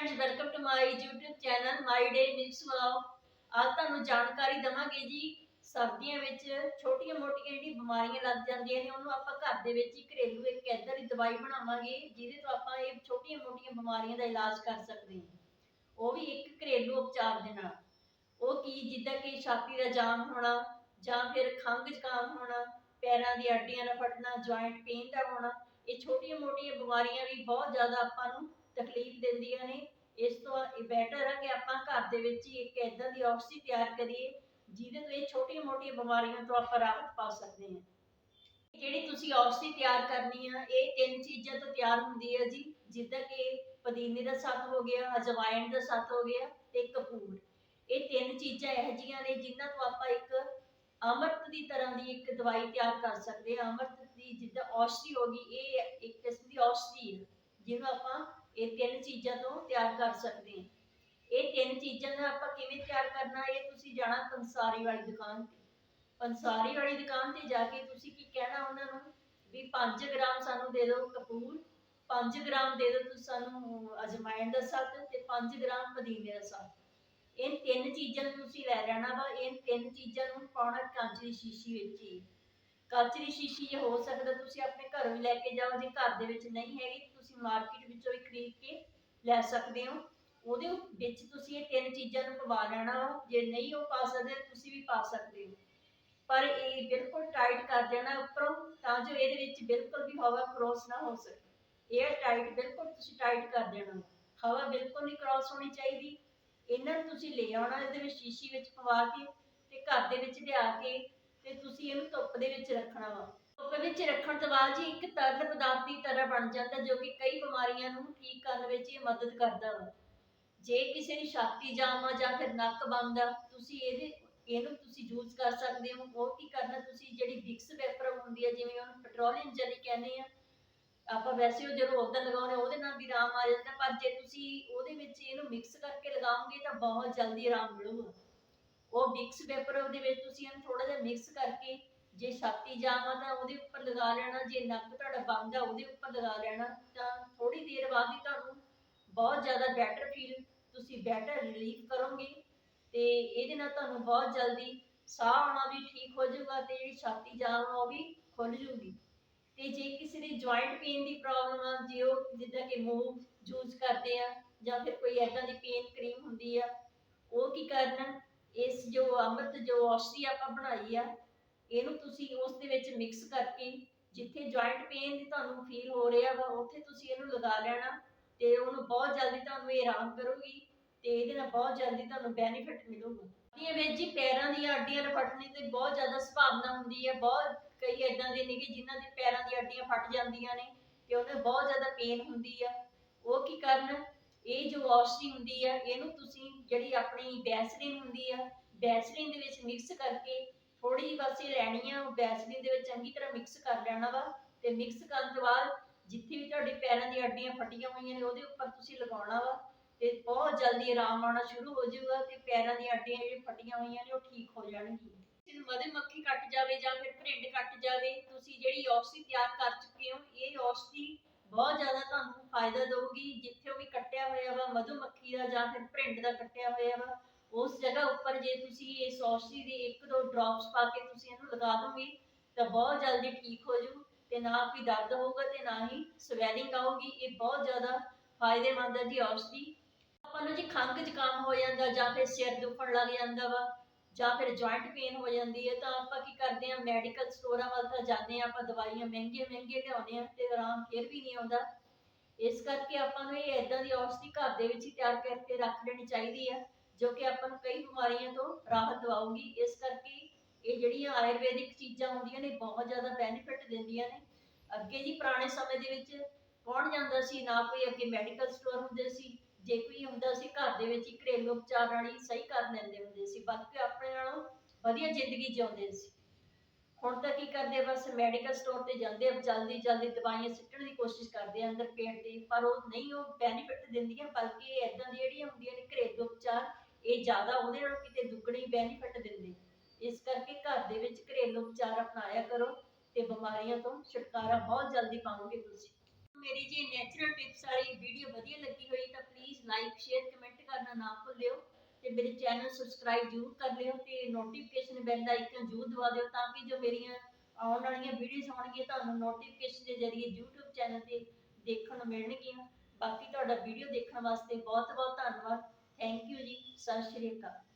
Friends welcome to my YouTube channel my day mix vlog ਅੱਜ ਤੁਹਾਨੂੰ ਜਾਣਕਾਰੀ ਦਵਾਂਗੇ ਜੀ, ਸਰਦੀਆਂ ਵਿੱਚ ਛੋਟੀਆਂ-ਮੋਟੀਆਂ ਜਿਹੜੀ ਬਿਮਾਰੀਆਂ ਲੱਗ ਜਾਂਦੀਆਂ ਨੇ, ਉਹਨੂੰ ਆਪਾਂ ਘਰ ਦੇ ਵਿੱਚ ਹੀ ਘਰੇਲੂ ਇੱਕ ਏਦਾਂ ਦੀ ਦਵਾਈ ਬਣਾਵਾਂਗੇ, ਜਿਹਦੇ ਤੋਂ ਆਪਾਂ ਇਹ ਛੋਟੀਆਂ-ਮੋਟੀਆਂ ਬਿਮਾਰੀਆਂ ਦਾ ਇਲਾਜ ਕਰ ਸਕਦੇ ਹਾਂ। ਉਹ ਵੀ ਇੱਕ ਘਰੇਲੂ ਉਪਚਾਰ ਦੇ ਨਾਲ। ਉਹ ਕੀ, ਜਿੱਦਾਂ ਕਿ ਛਾਤੀ ਦਾ ਜਾਮ ਹੋਣਾ, ਜਾਂ ਫਿਰ ਖੰਘ ਜ਼ੁਕਾਮ ਹੋਣਾ, ਪੈਰਾਂ ਦੀ ਹੱਡੀਆਂ ਦਾ ਫਟਣਾ ਜੁਆਇੰਟ ਪੇਨ ਦਾ ਹੋਣਾ, ਇਹ ਛੋਟੀਆਂ-ਮੋਟੀਆਂ ਬਿਮਾਰੀਆਂ ਵੀ ਬਹੁਤ ਜ਼ਿਆਦਾ ਆਪਾਂ ਨੂੰ ਤਕਲੀਫ ਦਿੰਦੀਆਂ ਨੇ। ਬੈਟਰ ਹੈ ਕਿ ਆਪਾਂ ਘਰ ਦੇ ਵਿੱਚ ਹੀ ਇੱਕ ਇਦਾਂ ਦੀ ਔਸ਼ਧੀ ਤਿਆਰ ਕਰੀਏ, ਜਿਹਦੇ ਤੋਂ ਇਹ ਛੋਟੀਆਂ-ਮੋਟੀਆਂ ਬਿਮਾਰੀਆਂ ਤੋਂ ਆਪਾਂ ਰਾਹਤ ਪਾ ਸਕਦੇ ਹਾਂ। ਜਿਹੜੀ ਤੁਸੀਂ ਔਸ਼ਧੀ ਤਿਆਰ ਕਰਨੀ ਆ, ਇਹ ਤਿੰਨ ਚੀਜ਼ਾਂ ਤੋਂ ਤਿਆਰ ਹੁੰਦੀ ਹੈ ਜੀ, ਜਿੱਦਾਂ ਕਿ ਪੁਦੀਨੇ ਦਾ ਸੱਤ ਹੋ ਗਿਆ, ਅਜਵਾਇਣ ਦਾ ਸੱਤ ਹੋ ਗਿਆ ਤੇ ਕਪੂਰ। ਇਹ ਤਿੰਨ ਚੀਜ਼ਾਂ ਇਹੋ ਜਿਹੀਆਂ ਨੇ ਜਿਨ੍ਹਾਂ ਤੋਂ ਆਪਾਂ ਇੱਕ ਅੰਮ੍ਰਿਤ ਦੀ ਤਰ੍ਹਾਂ ਦੀ ਇੱਕ ਦਵਾਈ ਤਿਆਰ ਕਰ ਸਕਦੇ ਹਾਂ। ਅੰਮ੍ਰਿਤ ਦੀ ਜਿੱਦਾਂ ਔਸ਼ਧੀ ਹੋ ਗਈ, ਇਹ ਇੱਕ ਕਿਸਮ ਦੀ ਔਸ਼ਧੀ ਹੈ ਜਿਹਨੂੰ ਆਪਾਂ ਇਹ ਤਿੰਨ ਚੀਜ਼ਾਂ ਤੋਂ ਤਿਆਰ ਕਰ ਸਕਦੇ ਹਾਂ। ਇਹ ਤਿੰਨ ਚੀਜ਼ਾਂ ਦਾ ਆਪਾਂ ਕਿਵੇਂ ਤਿਆਰ ਕਰਨਾ, ਇਹ ਤੁਸੀਂ ਜਾਣਾ ਪੰਸਾਰੀ ਵਾਲੀ ਦੁਕਾਨ ਤੇ। ਪੰਸਾਰੀ ਵਾਲੀ ਦੁਕਾਨ ਤੇ ਜਾ ਕੇ ਤੁਸੀਂ ਕੀ ਕਹਿਣਾ ਉਹਨਾਂ ਨੂੰ? ਵੀ 5 ਗ੍ਰਾਮ ਸਾਨੂੰ ਦੇ ਦਿਓ ਕਪੂਰ 5 ਗ੍ਰਾਮ ਦੇ ਦਿਓ ਤੁਸੀਂ ਸਾਨੂੰ ਅਜਵਾਇਣ ਦਾ ਸੱਤ ਤੇ 5 ਗ੍ਰਾਮ ਪੁਦੀਨੇ ਦਾ ਸੱਤ ਇਹ ਤਿੰਨ ਚੀਜ਼ਾਂ ਨੂੰ ਤੁਸੀਂ ਲੈ ਲੈਣਾ ਵਾ, ਇਹ ਤਿੰਨ ਚੀਜ਼ਾਂ ਨੂੰ ਪਾਉਣਾ ਕੱਚ ਦੀ ਸ਼ੀਸ਼ੀ ਵਿੱਚ ਹੀ। ਕੱਚ ਦੀ ਸ਼ੀਸ਼ੀ ਜੇ ਹੋ ਸਕਦਾ ਤੁਸੀਂ ਆਪਣੇ ਘਰ ਹੀ ਲੈ ਕੇ ਜਾਓ, ਜੇ ਘਰ ਦੇ ਵਿੱਚ ਨਹੀਂ ਹੈਗੀ, ਤੁਸੀਂ ਮਾਰਕੀਟ ਵਿੱਚੋਂ ਹੀ ਖਰੀਦ ਕੇ ਲੈ ਸਕਦੇ ਹੋ। ਉਹਦੇ ਵਿੱਚ ਤੁਸੀਂ ਇਹ ਤਿੰਨ ਚੀਜ਼ਾਂ ਨੂੰ ਪਵਾ ਲੈਣਾ ਜੇ ਨਹੀਂ ਉਹ ਪਾ ਸਕਦੇ, ਤੁਸੀਂ ਵੀ ਪਾ ਸਕਦੇ ਹੋ। ਪਰ ਇਹ ਬਿਲਕੁਲ ਟਾਈਟ ਕਰ ਦੇਣਾ ਉੱਪਰੋਂ, ਤਾਂ ਜੋ ਇਹਦੇ ਵਿੱਚ ਬਿਲਕੁਲ ਵੀ ਹਵਾ ਕ੍ਰੋਸ ਨਾ ਹੋ ਸਕੇ। 에ਅਰ ਟਾਈਟ, ਬਿਲਕੁਲ ਤੁਸੀਂ ਟਾਈਟ ਕਰ ਦੇਣਾ। ਹਵਾ ਬਿਲਕੁਲ ਨਹੀਂ ਕ੍ਰੋਸ ਹੋਣੀ ਚਾਹੀਦੀ। ਇਹਨਾਂ ਨੂੰ ਤੁਸੀਂ ਲੈ ਆਉਣਾ, ਇਹਦੇ ਵਿੱਚ ਸ਼ੀਸ਼ੀ ਵਿੱਚ ਪਵਾ ਕੇ ਤੇ ਘਰ ਦੇ ਵਿੱਚ ਲਿਆ ਕੇ ਤੇ ਤੁਸੀਂ ਇਹਨੂੰ ਧੁੱਪ ਦੇ ਵਿੱਚ ਰੱਖਣਾ ਵਾ। ਧੁੱਪ ਵਿੱਚ ਰੱਖਣ ਤੋਂ ਬਾਅਦ ਜੀ ਇੱਕ ਤਰਲ ਪਦਾਰਥ ਦੀ ਤਰ੍ਹਾਂ ਬਣ ਜਾਂਦਾ, ਜੋ ਕਿ ਕਈ ਬਿਮਾਰੀਆਂ ਨੂੰ ਠੀਕ ਕਰਨ ਵਿੱਚ ਇਹ ਮਦਦ ਕਰਦਾ ਵਾ। ਜੇ ਕਿਸੇ ਦੀ ਛਾਤੀ ਜਾਮ ਆ ਜਾਂ ਫਿਰ ਨੱਕ ਬੰਦ ਤੁਸੀਂ ਇਹਦੇ, ਇਹਨੂੰ ਤੁਸੀਂ ਯੂਜ਼ ਕਰ ਸਕਦੇ ਹੋ। ਉਹ ਕੀ ਕਰਨਾ, ਤੁਸੀਂ ਜਿਹੜੀ ਵਿਕਸ ਵੈਪਰ ਹੁੰਦੀ ਹੈ ਜਿਵੇਂ ਉਹਨੂੰ ਪੈਟਰੋਲੀਅਮ ਜੈਲੀ ਕਹਿੰਦੇ ਆ, ਆਪਾਂ ਵੈਸੇ ਉਹ ਜਦੋਂ ਉਦੋਂ ਲਗਾਉਂਦੇ ਉਹਦੇ ਨਾਲ ਵੀ ਆਰਾਮ ਆ ਜਾਂਦਾ, ਪਰ ਜੇ ਤੁਸੀਂ ਉਹਦੇ ਵਿੱਚ ਇਹਨੂੰ ਮਿਕਸ ਕਰਕੇ ਲਗਾਓਗੇ ਤਾਂ ਬਹੁਤ ਜਲਦੀ ਆਰਾਮ ਮਿਲੂਗਾ। ਉਹ ਵਿਕਸ ਵੈਪਰ ਦੇ ਵਿੱਚ ਤੁਸੀਂ ਇਹਨੂੰ ਥੋੜਾ ਜਿਹਾ ਮਿਕਸ ਕਰਕੇ, ਜੇ ਛਾਤੀ ਜਾਮ ਤਾਂ ਉਹਦੇ ਉੱਪਰ ਲਗਾ ਲੈਣਾ, ਜੇ ਨੱਕ ਤੁਹਾਡਾ ਬੰਦ ਆ, ਉਹਦੇ ਉੱਪਰ ਲਗਾ ਲੈਣਾ, ਤਾਂ ਥੋੜੀ ਦੇਰ ਬਾਅਦ ਹੀ ਤੁਹਾਨੂੰ ਬਹੁਤ ਜ਼ਿਆਦਾ ਬੈਟਰ ਫੀਲ ਤੁਸੀਂ ਬੈਟਰ ਰਿਲੀਫ ਕਰੋਗੇ ਤੇ ਇਹਦੇ ਨਾਲ ਤੁਹਾਨੂੰ ਬਹੁਤ ਜਲਦੀ ਸਾਹ ਆਉਣਾ ਵੀ ਠੀਕ ਹੋ ਜਾਊਗਾ ਤੇ ਜਿਹੜੀ ਛਾਤੀ ਜਾਮ ਉਹ ਵੀ ਖੁੱਲ ਜੂਗੀ ਤੇ ਜੇ ਕਿਸੇ ਦੀ ਜੁਆਇੰਟ ਪੇਨ ਦੀ ਪ੍ਰੋਬਲਮ ਆ, ਜੇ ਉਹ ਜਿੱਦਾਂ ਕਿ ਮੂਵ ਯੂਜ਼ ਕਰਦੇ ਆ ਜਾਂ ਫਿਰ ਕੋਈ ਐਦਾਂ ਦੀ ਪੇਨ ਕਰੀਮ ਹੁੰਦੀ ਆ, ਉਹ ਕੀ ਕਰਨਾ? ਇਸ ਜੋ ਅੰਮ੍ਰਿਤ, ਜੋ ਔਸ਼ਧੀ ਆਪਾਂ ਬਣਾਈ ਆ, ਇਹਨੂੰ ਤੁਸੀਂ ਉਸ ਦੇ ਵਿੱਚ ਮਿਕਸ ਕਰਕੇ ਜਿੱਥੇ ਜੁਆਇੰਟ ਪੇਨ ਦੀ ਤੁਹਾਨੂੰ ਫੀਲ ਹੋ ਰਿਹਾ ਵਾ, ਉੱਥੇ ਤੁਸੀਂ ਇਹਨੂੰ ਲਗਾ ਲੈਣਾ। ਤੇ ਉਹਨੂੰ ਬਹੁਤ ਜਲਦੀ ਤੁਹਾਨੂੰ ਇਹ ਆਰਾਮ ਕਰੂਗੀ ਤੇ ਇਹਦੇ ਨਾਲ ਬਹੁਤ ਜਲਦੀ ਤੁਹਾਨੂੰ ਬੈਨੀਫਿਟ ਮਿਲੂਗਾ। ਇਹ ਵਿੱਚ ਜੀ ਪੈਰਾਂ ਦੀਆਂ ਹੱਡੀਆਂ ਫਟਣੇ ਤੇ ਬਹੁਤ ਜ਼ਿਆਦਾ ਸੰਭਾਵਨਾ ਹੁੰਦੀ ਹੈ, ਬਹੁਤ ਕਈ ਇਦਾਂ ਦੇ ਨੇ ਕਿ ਜਿਨ੍ਹਾਂ ਦੇ ਪੈਰਾਂ ਦੀਆਂ ਹੱਡੀਆਂ ਫਟ ਜਾਂਦੀਆਂ ਨੇ ਤੇ ਉਹਦੇ ਬਹੁਤ ਜ਼ਿਆਦਾ ਪੇਨ ਹੁੰਦੀ ਆ। ਉਹ ਕੀ ਕਰਨ? ਇਹ ਜੋ ਵਾਸ਼ੀ ਹੁੰਦੀ ਆ, ਇਹਨੂੰ ਤੁਸੀਂ ਜਿਹੜੀ ਆਪਣੀ ਬੈਸਲਿਨ ਹੁੰਦੀ ਆ ਬੈਸਲਿਨ ਦੇ ਵਿੱਚ ਮਿਕਸ ਕਰਕੇ ਥੋੜੀ ਜਿਹੀ ਬਸ ਇਹ ਲੈਣੀ ਆ, ਉਹ ਬੈਸਲਿਨ ਦੇ ਵਿੱਚ ਚੰਗੀ ਤਰ੍ਹਾਂ ਮਿਕਸ ਕਰ ਲੈਣਾ ਵਾ ਤੇ ਮਿਕਸ ਕਰਨ ਤੋਂ ਬਾਅਦ ਜਿੱਥੇ ਵੀ ਤੁਹਾਡੀ ਪੈਰਾਂ ਦੀਆਂ ਹੱਡੀਆਂ ਫਟੀਆਂ ਹੋਈਆਂ ਨੇ, ਉਹਦੇ ਉੱਪਰ ਤੁਸੀਂ ਲਗਾਉਣਾ ਵਾ ਤੇ ਬਹੁਤ ਜਲਦੀ ਆਰਾਮ ਆਉਣਾ ਸ਼ੁਰੂ ਹੋ ਜਾਊਗਾ ਤੇ ਪੈਰਾਂ ਦੀਆਂ ਹੱਡੀਆਂ ਜਿਹੜੀਆਂ ਫਟੀਆਂ ਹੋਈਆਂ ਨੇ, ਉਹ ਠੀਕ ਹੋ ਜਾਣਗੀਆਂ। ਕਿਸੇ ਨੂੰ ਕੱਟ ਜਾਵੇ ਜਾਂ ਫਿਰ ਭਰਿੰਡ ਕੱਟ ਜਾਵੇ, ਤੁਸੀਂ ਜਿਹੜੀ ਔਸ਼ਧੀ ਤਿਆਰ ਕਰ ਚੁੱਕੇ ਹੋ, ਇਹ ਔਸ਼ਧੀ ਬਹੁਤ ਜ਼ਿਆਦਾ ਤੁਹਾਨੂੰ ਫਾਇਦਾ ਦੇਊਗੀ। ਜਿੱਥੇ ਵੀ ਕੱਟਿਆ ਹੋਇਆ ਵਾ ਮਧੂਮੱਖੀ ਦਾ ਜਾਂ ਫਿਰ ਭਰਿੰਡ ਦਾ ਕੱਟਿਆ ਹੋਇਆ ਵਾ, ਉਸ ਜਗ੍ਹਾ ਉੱਪਰ ਜੇ ਤੁਸੀਂ ਇਸ ਔਸ਼ਧੀ ਦੇ ਇੱਕ ਦੋ ਡ੍ਰੌਪਸ ਪਾ ਕੇ ਤੁਸੀਂ ਇਹਨੂੰ ਲਗਾ ਦੋਗੇ, ਤਾਂ ਬਹੁਤ ਜਲਦੀ ਠੀਕ ਹੋ ਜੂ ਤੇ ਨਾ ਕੋਈ ਦਰਦ ਹੋਊਗਾ ਤੇ ਨਾ ਹੀ ਸਵੈਲਿੰਗ ਆਊਗੀ, ਇਹ ਬਹੁਤ ਜ਼ਿਆਦਾ ਫਾਇਦੇਮੰਦ ਹੈ ਜੀ ਔਸ਼ਧੀ। ਆਪਾਂ ਨੂੰ ਜੀ ਖੰਘ ਜ਼ੁਕਾਮ ਹੋ ਜਾਂਦਾ ਜਾਂ ਫਿਰ ਸਿਰ ਦੁਖਣ ਲੱਗ ਜਾਂਦਾ ਵਾ ਜਾਂ ਫਿਰ ਜੁਆਇੰਟ ਪੇਨ ਹੋ ਜਾਂਦੀ ਹੈ, ਤਾਂ ਆਪਾਂ ਕੀ ਕਰਦੇ ਆ ਮੈਡੀਕਲ ਸਟੋਰਾਂ ਵੱਲ ਤਾਂ ਜਾਂਦੇ ਆ ਆਪਾਂ ਦਵਾਈਆਂ ਮਹਿੰਗੀਆਂ ਮਹਿੰਗੀਆਂ ਲਿਆਉਂਦੇ ਆ ਤੇ ਆਰਾਮ ਫਿਰ ਵੀ ਨਹੀਂ ਆਉਂਦਾ। ਇਸ ਕਰਕੇ ਆਪਾਂ ਨੂੰ ਇਹ ਇਦਾਂ ਦੀ ਔਸ਼ਧੀ ਘਰ ਦੇ ਵਿੱਚ ਹੀ ਤਿਆਰ ਕਰਕੇ ਰੱਖ ਲੈਣੀ ਚਾਹੀਦੀ ਆ ਜੋ ਕਿ ਆਪਾਂ ਨੂੰ ਕਈ ਬਿਮਾਰੀਆਂ ਤੋਂ ਰਾਹਤ ਦਿਵਾਊਗੀ। ਇਸ ਕਰਕੇ ਇਹ ਜਿਹੜੀਆਂ ਆਯੁਰਵੈਦਿਕ ਚੀਜ਼ਾਂ ਹੁੰਦੀਆਂ ਨੇ, ਬਹੁਤ ਜ਼ਿਆਦਾ ਬੈਨੀਫਿਟ ਦਿੰਦੀਆਂ ਨੇ। ਅੱਗੇ ਜੀ ਪੁਰਾਣੇ ਸਮੇਂ ਦੇ ਵਿੱਚ ਕੌਣ ਜਾਂਦਾ ਸੀ? ਨਾ ਕੋਈ ਅੱਗੇ ਮੈਡੀਕਲ ਸਟੋਰ ਹੁੰਦੇ ਸੀ। ਜੇ ਕੋਈ ਹੁੰਦਾ ਸੀ, ਘਰ ਦੇ ਵਿੱਚ ਹੀ ਘਰੇਲੂ ਉਪਚਾਰ ਨਾਲ ਹੀ ਸਹੀ ਕਰ ਲੈਂਦੇ ਹੁੰਦੇ ਸੀ। ਬਲਕਿ ਆਪਣੇ ਨਾਲੋਂ ਵਧੀਆ ਜ਼ਿੰਦਗੀ ਜਿਉਂਦੇ ਸੀ। ਹੁਣ ਤਾਂ ਕੀ ਕਰਦੇ ਆ? ਬਸ ਮੈਡੀਕਲ ਸਟੋਰ ਤੇ ਜਾਂਦੇ ਆ। ਜਲਦੀ ਜਲਦੀ ਦਵਾਈਆਂ ਸਿੱਟਣ ਦੀ ਕੋਸ਼ਿਸ਼ ਕਰਦੇ ਆ ਅੰਦਰ ਪੇਟ ਦੇ। ਪਰ ਉਹ ਨਹੀਂ, ਉਹ ਬੈਨੀਫਿਟ ਦਿੰਦੀਆਂ, ਬਲਕਿ ਇਦਾਂ ਦੀ ਜਿਹੜੀਆਂ ਹੁੰਦੀਆਂ ਨੇ ਘਰੇਲੂ ਉਪਚਾਰ, ਇਹ ਜ਼ਿਆਦਾ ਉਹਦੇ ਨਾਲੋਂ ਕਿਤੇ ਦੁੱਗਣੀ ਬੈਨੀਫਿਟ ਦਿੰਦੇ। ਇਸ ਕਰਕੇ ਘਰ ਦੇ ਵਿੱਚ ਘਰੇਲੂ ਉਪਚਾਰ ਅਪਣਾਇਆ ਕਰੋ ਤੇ ਬਿਮਾਰੀਆਂ ਤੋਂ ਛੁਟਕਾਰਾ ਬਹੁਤ ਜਲਦੀ ਪਾਓਗੇ ਤੁਸੀਂ। ਮੇਰੀ ਜੀ ਨੈਚੁਰਲ ਟਿਪਸ ਵਾਲੀ ਵੀਡੀਓ ਵਧੀਆ ਲੱਗੀ ਹੋਈ ਤਾਂ ਪਲੀਜ਼ ਲਾਈਕ ਸ਼ੇਅਰ ਕਮੈਂਟ ਕਰਨਾ ਨਾ ਭੁੱਲਿਓ ਤੇ ਮੇਰੇ ਚੈਨਲ ਸਬਸਕ੍ਰਾਈਬ ਜ਼ਰੂਰ ਕਰ ਲਿਓ ਤੇ ਨੋਟੀਫਿਕੇਸ਼ਨ ਬੈਲ ਦਾ ਆਈਕਨ ਜ਼ਰੂਰ ਦਬਾ ਦਿਓ ਤਾਂ ਕਿ ਜੋ ਮੇਰੀਆਂ ਆਉਣ ਵਾਲੀਆਂ ਵੀਡੀਓਜ਼ ਹੋਣਗੀਆਂ ਤੁਹਾਨੂੰ ਨੋਟੀਫਿਕੇਸ਼ਨ ਦੇ ਜ਼ਰੀਏ YouTube ਚੈਨਲ ਤੇ ਦੇਖਣ ਨੂੰ ਮਿਲਣਗੀਆਂ। ਬਾਕੀ ਤੁਹਾਡਾ ਵੀਡੀਓ ਦੇਖਣ ਵਾਸਤੇ ਬਹੁਤ ਬਹੁਤ ਧੰਨਵਾਦ। ਥੈਂਕ ਯੂ ਜੀ। ਸਤਿ ਸ਼੍ਰੀ ਅਕਾਲ।